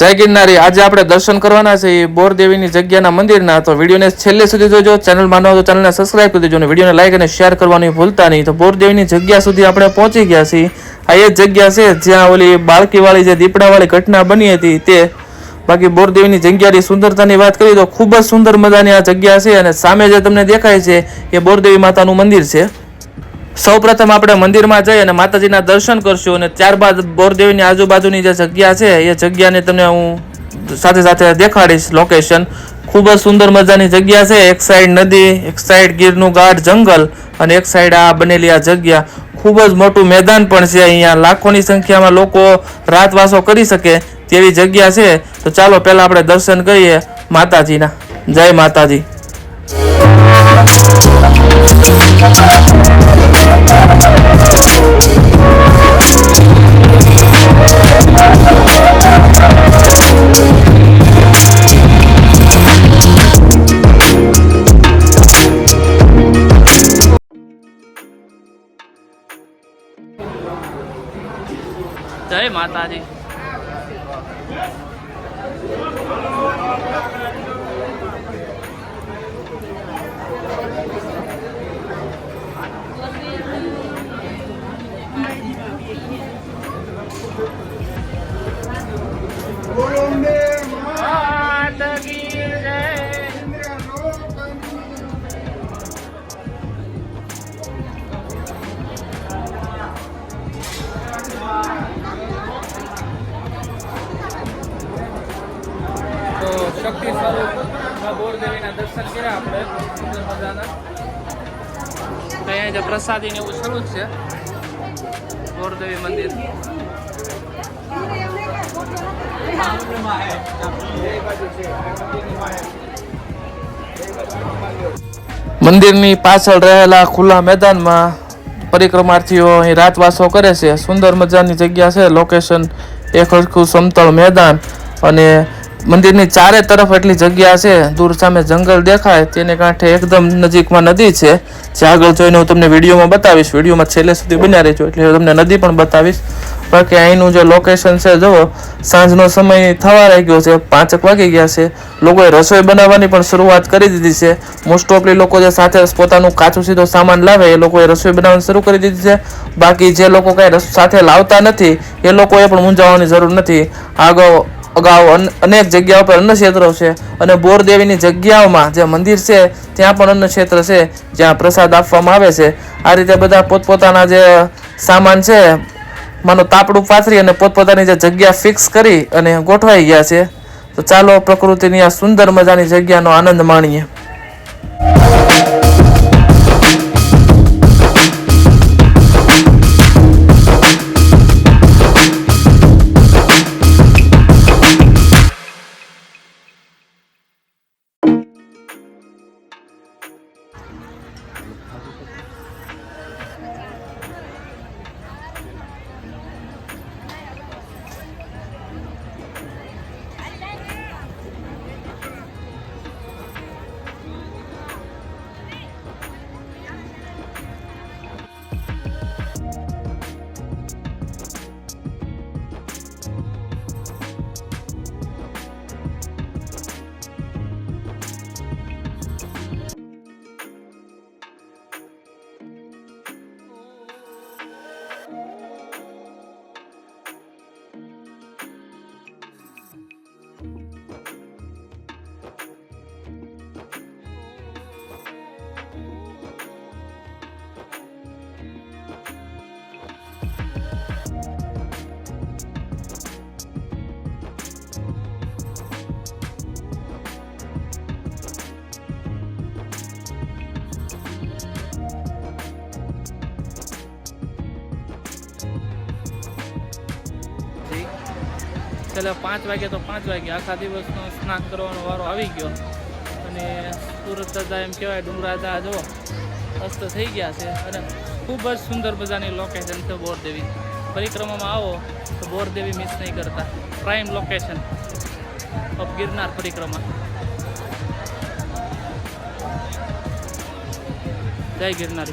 જય ગિરનારી. આજે આપણે દર્શન કરવાના છે એ બોરદેવીની જગ્યાના મંદિરના. તો વિડીયોને છેલ્લે સુધી જોજો. ચેનલમાં માનો તો ચેનલને સબસ્ક્રાઇબ કરી દેજો અને વિડીયોને લાઈક અને શેર કરવાની ભૂલતા નહીં. તો બોરદેવીની જગ્યા સુધી આપણે પહોંચી ગયા છીએ. આ એ જગ્યા છે જ્યાં ઓલી બાળકીવાળી જે દીપડાવાળી ઘટના બની હતી તે. બાકી બોરદેવીની જગ્યાની સુંદરતાની વાત કરીએ તો ખૂબ જ સુંદર મજાની આ જગ્યા છે અને સામે જે તમને દેખાય છે એ બોરદેવી માતાનું મંદિર છે. સૌપ્રથમ આપણે મંદિરમાં જઈ અને માતાજીના દર્શન કરશું અને ત્યારબાદ બોરદેવીની આજુબાજુની જે જગ્યા છે, એ જગ્યાને તમને હું સાથે સાથે દેખાડીશ લોકેશન ખૂબ જ સુંદર મજાની જગ્યા છે, એક સાઈડ નદી, એક સાઈડ ગીરનું ગાઢ જંગલ અને એક સાઈડ આ બનેલી આ જગ્યા. ખૂબ જ મોટું મેદાન પણ છે અહીંયા. લાખોની સંખ્યામાં લોકો રાતવાસો કરી શકે તેવી જગ્યા છે. તો ચાલો પહેલાં આપણે દર્શન કરીએ માતાજીના. જય માતાજી. જય માતાજી તો શક્તિ સ્વરૂપ અહીંયા જે પ્રસાદી ને એવું શરૂ છે. બોરદેવી મંદિર. મંદિરની પાછળ રહેલા ખુલ્લા મેદાનમાં પરિક્રમાર્થીઓ અહીં રાતવાસો કરે છે. સુંદર મજાની જગ્યા છે. લોકેશન એક હરખું સમતળ મેદાન અને મંદિરની ચારે તરફ એટલી જગ્યા છે, દૂર સામે જંગલ દેખાય, તેને કાંઠે એકદમ નજીકમાં નદી છે. જે આગળ જોઈને હું તમને વિડીયોમાં બતાવીશ. વિડીયોમાં છેલ્લે સુધી બન્યા રહેજો, એટલે હું તમને નદી પણ બતાવીશ. બાકી અહીંનું જે લોકેશન છે, જુઓ, સાંજનો સમય થવા લાગ્યો છે, પાંચક વાગી ગયા છે. લોકોએ રસોઈ બનાવવાની પણ શરૂઆત કરી દીધી છે. મોસ્ટ ઓફલી લોકો જે સાથે પોતાનું કાચું સીધો સામાન લાવે, એ લોકોએ રસોઈ બનાવવાની શરૂ કરી દીધી છે. બાકી જે લોકો કાંઈ સાથે લાવતા નથી, એ લોકોએ પણ મૂંઝાવવાની જરૂર નથી. આગળ અગાઉ અનેક જગ્યાઓ પર અન્ન ક્ષેત્રો છે અને બોરદેવીની જગ્યાઓમાં જે મંદિર છે, ત્યાં પણ અન્ન ક્ષેત્ર છે, જ્યાં પ્રસાદ આપવામાં આવે છે. આ રીતે બધા પોતપોતાના જે સામાન છે, માનો તાપડું પાથરી અને પોતપોતાની જે જગ્યા ફિક્સ કરી અને ગોઠવાઈ ગયા છે. તો ચાલો પ્રકૃતિની આ સુંદર મજાની જગ્યાનો આનંદ માણીએ. છેલ્લે પાંચ વાગે તો પાંચ વાગે આખા દિવસનો સ્નાન કરવાનો વારો આવી ગયો. અને સુરત દાદા એમ કહેવાય ડુંગરાદા જો અસ્ત થઈ ગયા છે. અને ખૂબ જ સુંદર મજાની લોકેશન છે બોરદેવી. પરિક્રમામાં આવો, તો બોરદેવી મિસ નહીં કરતા. પ્રાઇમ લોકેશન ઓફ ગિરનાર પરિક્રમા. જય ગિરનારી.